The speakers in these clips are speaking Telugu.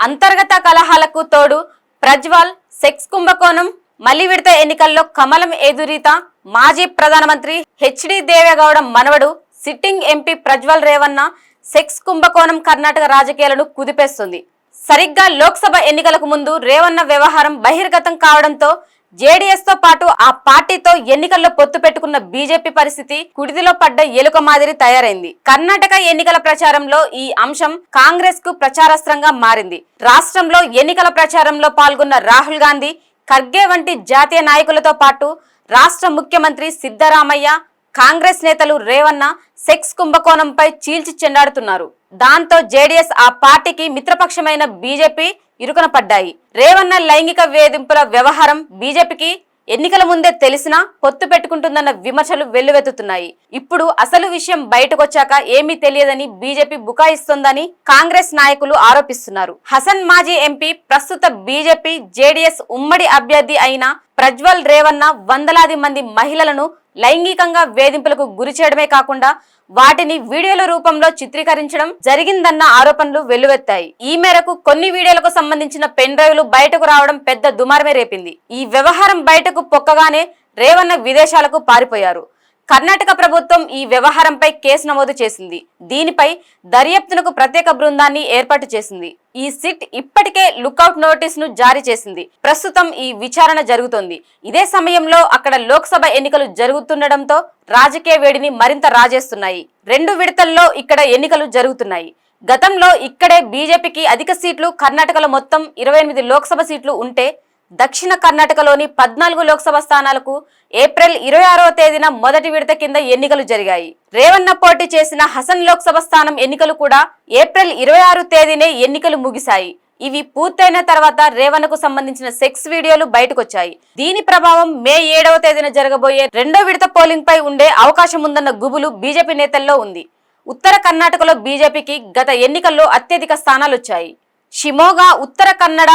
అంతర్గత కలహాలకు తోడు ప్రజ్వల్ సెక్స్ కుంభకోణం మళ్ళీ విడత ఎన్నికల్లో కమలం ఎదురీత మాజీ ప్రధానమంత్రి హెచ్డి దేవేగౌడ మనవడు sitting MP Prajwal Revanna sex కుంభకోణం కర్ణాటక రాజకీయాలను కుదిపేస్తుంది. సరిగ్గా లోక్సభ ఎన్నికలకు ముందు రేవన్న వ్యవహారం బహిర్గతం కావడంతో జేడీఎస్తో పాటు ఆ పార్టీతో ఎన్నికల్లో పొత్తు పెట్టుకున్న బీజేపీ పరిస్థితి కుడిదిలో పడ్డ ఎలుక మాదిరి తయారైంది. కర్ణాటక ఎన్నికల ప్రచారంలో ఈ అంశం కాంగ్రెస్కు ప్రచారాస్త్రంగా మారింది. రాష్ట్రంలో ఎన్నికల ప్రచారంలో పాల్గొన్న రాహుల్ గాంధీ ఖర్గే వంటి జాతీయ నాయకులతో పాటు రాష్ట్ర ముఖ్యమంత్రి సిద్ధరామయ్య కాంగ్రెస్ నేతలు రేవన్న సెక్స్ కుంభకోణంపై చీల్చి చెండాడుతున్నారు. దాంతో జేడీఎస్ ఆ పార్టీకి మిత్రపక్షమైన బీజేపీ ఇరుకన పడ్డాయి. రేవన్న లైంగిక వేధింపుల వ్యవహారం బీజేపీకి ఎన్నికల ముందే తెలిసినా పొత్తు పెట్టుకుంటుందన్న విమర్శలు వెల్లువెత్తుతున్నాయి. ఇప్పుడు అసలు విషయం బయటకొచ్చాక ఏమీ తెలియదని బీజేపీ బుకాయిస్తోందని కాంగ్రెస్ నాయకులు ఆరోపిస్తున్నారు. హసన్ మాజీ ఎంపీ ప్రస్తుత బీజేపీ జేడీఎస్ ఉమ్మడి అభ్యర్థి అయిన ప్రజ్వల్ రేవన్న వందలాది మంది మహిళలను లైంగికంగా వేధింపులకు గురి చేయడమే కాకుండా వాటిని వీడియోల రూపంలో చిత్రీకరించడం జరిగిందన్న ఆరోపణలు వెల్లువెత్తాయి. ఈ మేరకు కొన్ని వీడియోలకు సంబంధించిన పెన్ డ్రైవ్లు బయటకు రావడం పెద్ద దుమారమే రేపింది. ఈ వ్యవహారం బయటకు పొక్కగానే రేవన్న విదేశాలకు పారిపోయారు. కర్ణాటక ప్రభుత్వం ఈ వ్యవహారంపై కేసు నమోదు చేసింది. దీనిపై దర్యాప్తునకు ప్రత్యేక బృందాన్ని ఏర్పాటు చేసింది. ఈ సిట్ ఇప్పటికే లుకౌట్ నోటీసును జారీ చేసింది. ప్రస్తుతం ఈ విచారణ జరుగుతోంది. ఇదే సమయంలో అక్కడ లోక్సభ ఎన్నికలు జరుగుతుండటంతో రాజకీయ వేడిని మరింత రాజేస్తున్నాయి. రెండు విడతల్లో ఇక్కడ ఎన్నికలు జరుగుతున్నాయి. గతంలో ఇక్కడే బీజేపీకి అధిక సీట్లు కర్ణాటకలో మొత్తం ఇరవై ఎనిమిది లోక్సభ సీట్లు ఉంటే దక్షిణ కర్ణాటకలోని పద్నాలుగు లోక్సభ స్థానాలకు ఏప్రిల్ ఇరవై ఆరవ తేదీన మొదటి విడత కింద ఎన్నికలు జరిగాయి. రేవన్న పోటీ చేసిన హసన్ లోక్సభ స్థానం ఎన్నికలు కూడా ఏప్రిల్ ఇరవై ఆరు తేదీనే ఎన్నికలు ముగిశాయి. ఇవి పూర్తయిన తర్వాత రేవణకు సంబంధించిన సెక్స్ వీడియోలు బయటకొచ్చాయి. దీని ప్రభావం మే ఏడవ తేదీన జరగబోయే రెండో విడత పోలింగ్ పై ఉండే అవకాశం ఉందన్న గుబులు బీజేపీ నేతల్లో ఉంది. ఉత్తర కర్ణాటకలో బీజేపీకి గత ఎన్నికల్లో అత్యధిక స్థానాలు వచ్చాయి షిమోగా ఉత్తర కన్నడ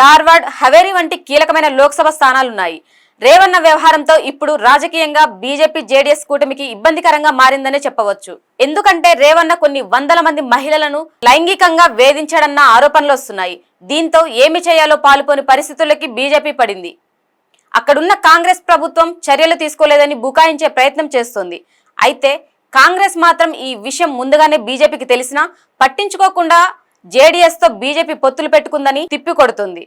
ధార్వాడ్ హవేరి వంటి కీలకమైన లోక్సభ స్థానాలున్నాయి. రేవన్న వ్యవహారంతో ఇప్పుడు రాజకీయంగా బీజేపీ జేడీఎస్ కూటమికి ఇబ్బందికరంగా మారిందనే చెప్పవచ్చు. ఎందుకంటే రేవన్న కొన్ని వందల మంది మహిళలను లైంగికంగా వేధించాడన్న ఆరోపణలు వస్తున్నాయి. దీంతో ఏమి చేయాలో పాల్పోని పరిస్థితులకి బీజేపీ పడింది. అక్కడున్న కాంగ్రెస్ ప్రభుత్వం చర్యలు తీసుకోలేదని బుకాయించే ప్రయత్నం చేస్తోంది. అయితే కాంగ్రెస్ మాత్రం ఈ విషయం ముందుగానే బీజేపీకి తెలిసినా పట్టించుకోకుండా జేడీఎస్తో బీజేపీ పొత్తులు పెట్టుకుందని తిప్పికొడుతుంది.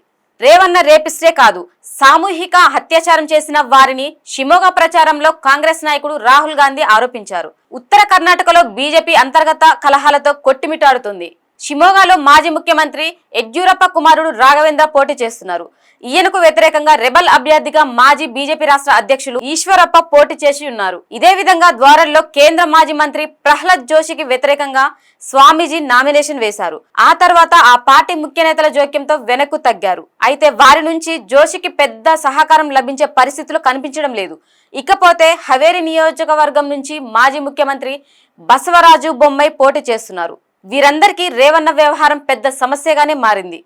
రేవన్న రేపిస్టే కాదు సామూహిక అత్యాచారం చేసిన వారిని షిమోగా ప్రచారంలో కాంగ్రెస్ నాయకుడు రాహుల్ గాంధీ ఆరోపించారు. ఉత్తర కర్ణాటకలో బీజేపీ అంతర్గత కలహాలతో కొట్టిమిటాడుతుంది. షిమోగాలో మాజీ ముఖ్యమంత్రి యడ్యూరప్ప కుమారుడు రాఘవేంద్ర పోటీ చేస్తున్నారు. ఈయనకు వ్యతిరేకంగా రెబల్ అభ్యర్థిగా మాజీ బీజేపీ రాష్ట్ర అధ్యక్షులు ఈశ్వరప్ప పోటీ చేసి ఉన్నారు. ఇదే విధంగా ద్వారంలో కేంద్ర మాజీ మంత్రి ప్రహ్లాద్ జోషికి వ్యతిరేకంగా స్వామీజీ నామినేషన్ వేశారు. ఆ తర్వాత ఆ పార్టీ ముఖ్య నేతల జోక్యంతో వెనక్కు తగ్గారు. అయితే వారి నుంచి జోషికి పెద్ద సహకారం లభించే పరిస్థితులు కనిపించడం లేదు. ఇకపోతే హవేరి నియోజకవర్గం నుంచి మాజీ ముఖ్యమంత్రి బసవరాజు బొమ్మై పోటీ చేస్తున్నారు. వీరందరికీ రేవన్న వ్యవహారం పెద్ద సమస్యగానే మారింది.